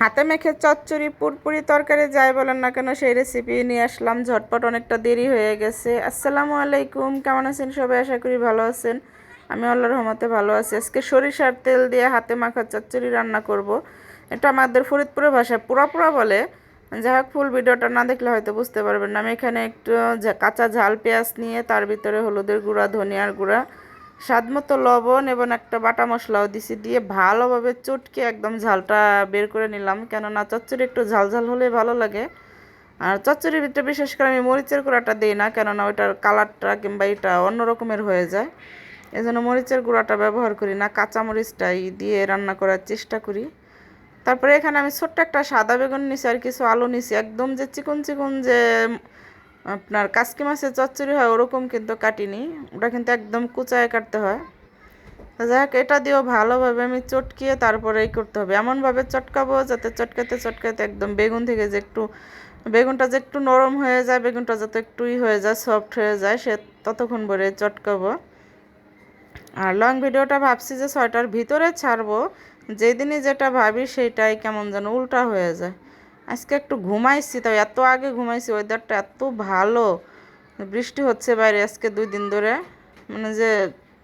হাতে মেখে চচ্চড়ি, পুরপুরি তরকারি যাই বলেন না কেন, সেই রেসিপি নিয়ে আসলাম। ঝটপট অনেকটা দেরি হয়ে গেছে। আসসালামু আলাইকুম, কেমন আছেন সবাই? আশা করি ভালো আছেন। আমি আল্লাহর রহমতে ভালো আছি। আজকে সরিষার তেল দিয়ে হাতে মাখা চচ্চড়ি রান্না করব। এটা আমাদের ফরিদপুরের ভাষায় পুরা পুরা বলে। যাই হোক ফুল ভিডিওটা না দেখলে হয়তো বুঝতে পারবেন না। আমি এখানে একটু কাঁচা ঝাল, পেঁয়াজ নিয়ে, তার ভিতরে হলুদের গুঁড়া, ধনিয়ার গুঁড়া স্বাদ মতো লবণ এবং একটা বাটা মশলাও দিছি, দিয়ে ভালোভাবে চটকে একদম ঝালটা বের করে নিলাম। কেননা চচ্চড়ি একটু ঝাল ঝাল হলে ভালো লাগে। আর চচ্চড়ির ভিতরে বিশেষ করে আমি মরিচের গুঁড়াটা দিই না, কেননা ওইটার কালারটা কিংবা এটা অন্য রকমের হয়ে যায়। এই জন্য মরিচের গুঁড়াটা ব্যবহার করি না কাঁচা মরিচটাই দিয়ে রান্না করার চেষ্টা করি। তারপরে এখানে আমি ছোট্ট একটা সাদা বেগুন নিছি আর কিছু আলু নিছি, একদম যে চিকন চিকন যে আপনার কাসকি মাছের চচ্চড়ি হয়, ওরকম কিন্তু কাটিনি। ওটা কিন্তু একদম কুচায় কাটতে হয়। যাই হোক এটা দিয়েও ভালোভাবে আমি চটকিয়ে তারপরে এই করতে হবে। এমনভাবে চটকাবো যাতে চটকাতে চটকাতে একদম বেগুন থেকে যে একটু, বেগুনটা যে একটু নরম হয়ে যায়, বেগুনটা যাতে একটুই হয়ে যায়, সফট হয়ে যায়, সে ততক্ষণ ভরে চটকাবো। আর লং ভিডিওটা ভাবছি যে ছয়টার ভিতরে ছাড়বো। যেদিনই যেটা ভাবি সেটাই কেমন যেন উল্টা হয়ে যায়। আজকে একটু ঘুমাইছি, তাও এত আগে ঘুমাইছি ওয়েদারটা এত ভালো। বৃষ্টি হচ্ছে বাইরে আজকে দুই দিন ধরে। মানে যে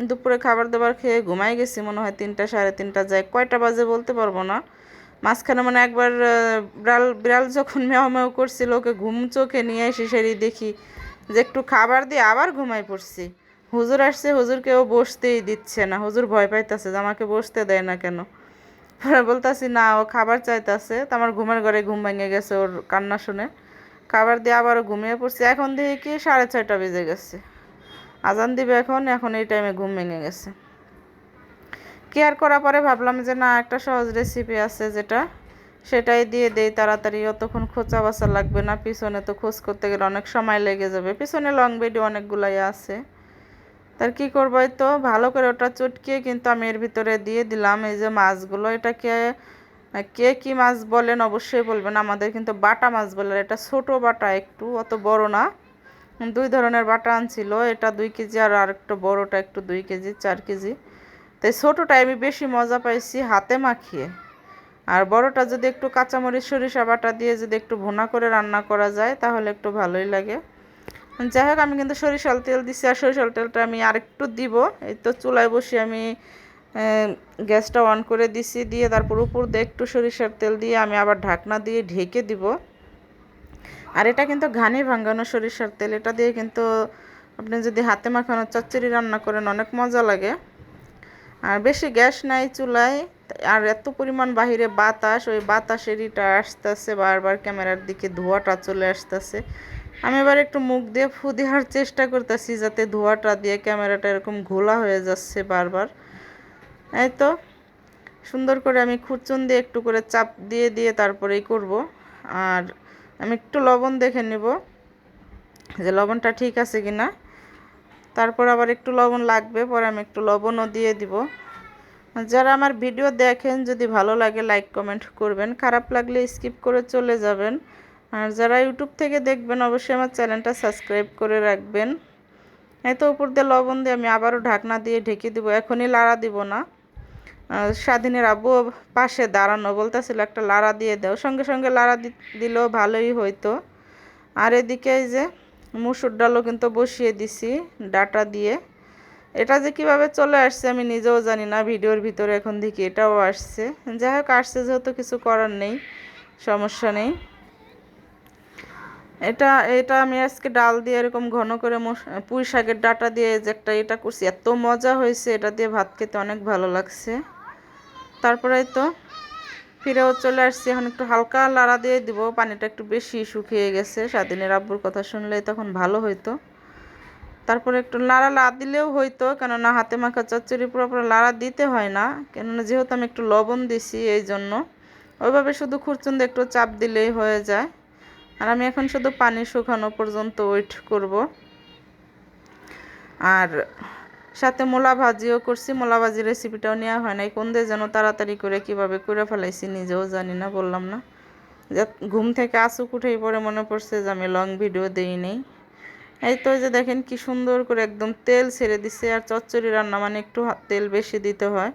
দুপুরে খাবার দাবার খেয়ে ঘুমাই গেছি, মনে হয় তিনটা, সাড়ে তিনটা যায়। কয়টা বাজে বলতে পারব না। মাঝখানে মানে একবার বিড়াল বিড়াল যখন মেও মেও করছিল, ওকে ঘুম চোখে নিয়ে এসে সেরি দেখি যে একটু খাবার দিয়ে আবার ঘুমাই পড়ছি। হুজুর আসছে হুজুরকেও বসতেই দিচ্ছে না। হুজুর ভয় পাইতেছে যে আমাকে বসতে দেয় না কেন। বলতাছি, না, ও খাবার চাইতেছে। তো আমার ঘুমের ঘরে ঘুম ভেঙে গেছে ওর কান্না শুনে। খাবার দিয়ে আবারও ঘুমিয়ে পড়ছি। এখন দেখি কি সাড়ে ছয়টা বেজে গেছে। আজান দিবে এখন এখন এই টাইমে ঘুম ভেঙে গেছে। কেয়ার করার পরে ভাবলাম যে, না, একটা সহজ রেসিপি আছে যেটা, সেটাই দিয়ে দেই তাড়াতাড়ি। অতক্ষণ খোঁচা বাসা লাগবে না, পিছনে তো খোঁজ করতে গেলে অনেক সময় লেগে যাবে। পিছনে লং ভিডিও অনেকগুলাই আছে। তার কি করব তো? ভালো করে ওটা চটকিয়ে কিন্তু আমি এর ভিতরে দিয়ে দিলাম। এই যে মাছগুলো, এটাকে কে কি মাছ বলেন অবশ্যই বলবেন। আমাদের কিন্তু বাটা মাছ বলে আর এটা ছোট বাটা, একটু অত বড় না। দুই ধরনের বাটা আনছিল। এটা দুই কেজি আর আরেকটা বড়টা একটু দুই কেজি, চার কেজি। তাই ছোটোটাই আমি বেশি মজা পাইছি হাতে মাখিয়ে। আর বড়টা যদি একটু কাঁচামরিচ, সরিষা বাটা দিয়ে যদি একটু ভুনা করে রান্না করা যায়, তাহলে একটু ভালোই লাগে। যাই হোক, আমি কিন্তু সরিষার তেল দিছি আর সরিষার তেলটা আমি আরেকটু দিব। এই তো চুলায় বসে আমি গ্যাসটা অন করে দিছি, দিয়ে তারপর উপর দিয়ে একটু সরিষার তেল দিয়ে আমি আবার ঢাকনা দিয়ে ঢেকে দিব। আর এটা কিন্তু ঘানি ভাঙানো সরিষার তেল, এটা দিয়ে কিন্তু আপনি যদি হাতে মাখানো চচ্চড়ি রান্না করেন অনেক মজা লাগে। আর বেশি গ্যাস নাই চুলায়। আর এত পরিমাণ বাহিরে বাতাস, ওই বাতাসের ইটা আসতেছে, বারবার ক্যামেরার দিকে ধোঁয়াটা চলে আসতেছে। আমি এবার একটু মুখ দিয়ে ফু দেওয়ার চেষ্টা করতেছি যাতে ধোঁয়াটা দিয়ে ক্যামেরাটা এরকম ঘোলা হয়ে যাচ্ছে বারবার। এই তো, সুন্দর করে আমি খুরচুন দিয়ে একটু করে চাপ দিয়ে দিয়ে তারপরেই করব। আর আমি একটু লবণ দেখে নেব যে লবণটা ঠিক আছে কি না তারপর আবার একটু লবণ লাগবে, পরে আমি একটু লবণও দিয়ে দিব। যারা আমার ভিডিও দেখেন, যদি ভালো লাগে লাইক কমেন্ট করবেন। খারাপ লাগলে স্কিপ করে চলে যাবেন। আর যারা ইউটিউব থেকে দেখবেন, অবশ্যই আমার চ্যানেলটা সাবস্ক্রাইব করে রাখবেন। এত উপর দিয়ে লবণ দিয়ে আমি আবারও ঢাকনা দিয়ে ঢেকে দিব। এখনই লাড়া দিব না। স্বাধীনের আব্বু পাশে দাঁড়ানো বলতেছিল, একটা লাড়া দিয়ে দাও। সঙ্গে সঙ্গে লাড়া দিলেও ভালোই হইতো। আর এদিকে এই যে মুসুর ডালও কিন্তু বসিয়ে দিছি, ডাটা দিয়ে। এটা যে কীভাবে চলে আসছে আমি নিজেও জানি না, ভিডিওর ভিতরে এখন দেখি, এটাও আসছে। যাই হোক আসছে যেহেতু কিছু করার নেই, সমস্যা নেই। এটা এটা আমি আজকে ডাল দিয়ে এরকম ঘন করে পুঁই শাকের ডাটা দিয়ে যে একটা এটা করছি, এত মজা হয়েছে, এটা দিয়ে ভাত খেতে অনেক ভালো লাগছে। তারপরে তো ফিরেও চলে আসছি, এখন একটু হালকা লাড়া দিয়ে দিব, পানিটা একটু বেশি শুকিয়ে গেছে, স্বাধীনের আব্বুর কথা শুনলে তখন ভালো হইতো। তারপরে একটু লাড়া লা দিলেও হইতো, কেননা হাতে মাখা চচ্চড়ি পুরোপুরি লাড়া দিতে হয় না, কেননা যেহেতু আমি একটু লবণ দিছি এই জন্য, ওইভাবে শুধু খুরচুন্দে একটু চাপ দিলেই হয়ে যায়। আর আমি এখন শুধু পানি শুকানো পর্যন্ত ওয়েট করব। আর সাথে মোলা ভাজিও করছি, মোলা ভাজি রেসিপিটাও নেওয়া হয় নাই, কোন দিয়ে যেন তাড়াতাড়ি করে কীভাবে করে ফেলাইছি নিজেও জানি না, বললাম না। ঘুম থেকে আসুক উঠেই পরে মনে পড়ছে যে আমি লং ভিডিও দেই নেই। এই তো যে দেখেন কি সুন্দর করে একদম তেল ছেড়ে দিছে, আর চচ্চড়ি রান্না মানে একটু তেল বেশি দিতে হয়।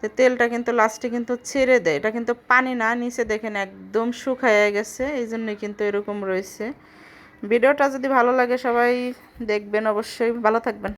তো তেলটা কিন্তু লাস্টে কিন্তু ছেড়ে দেয়। এটা কিন্তু পানি না, নিচে দেখেন একদম শুকায় গেছে, এই জন্যই কিন্তু এরকম রয়েছে। ভিডিওটা যদি ভালো লাগে সবাই দেখবেন, অবশ্যই ভালো থাকবেন।